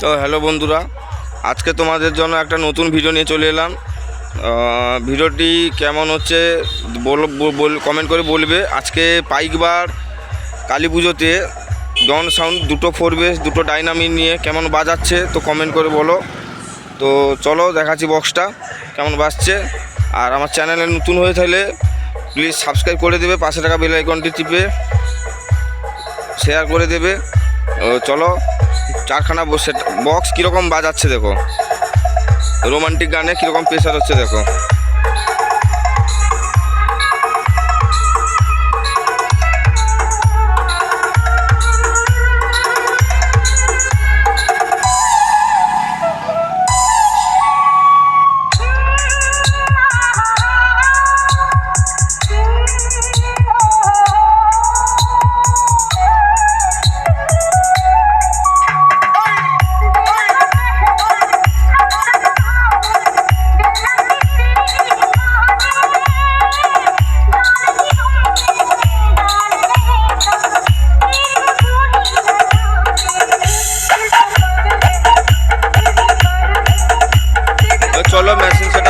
তো হ্যালো বন্ধুরা, আজকে তোমাদের জন্য একটা নতুন ভিডিও নিয়ে চলে এলাম। ভিডিওটি কেমন হচ্ছে বল কমেন্ট করে বলবে। আজকে পাইকবার কালী পুজোতে ডন সাউন্ড দুটো ফোর বেস দুটো ডাইনামিক নিয়ে কেমন বাজাচ্ছে তো কমেন্ট করে বলো। তো চলো দেখাচ্ছি বক্সটা কেমন বাজছে। আর আমার চ্যানেলে নতুন হয়ে থাকলে প্লিজ সাবস্ক্রাইব করে দেবে, পাশে টাকা বেল আইকনটি টিপে শেয়ার করে দেবে। চলো চারখানা বসে বক্স কীরকম বাজাচ্ছে দেখো। রোমান্টিক গানে কীরকম প্রেশার হচ্ছে দেখো। ষোলো মেশিন সেটা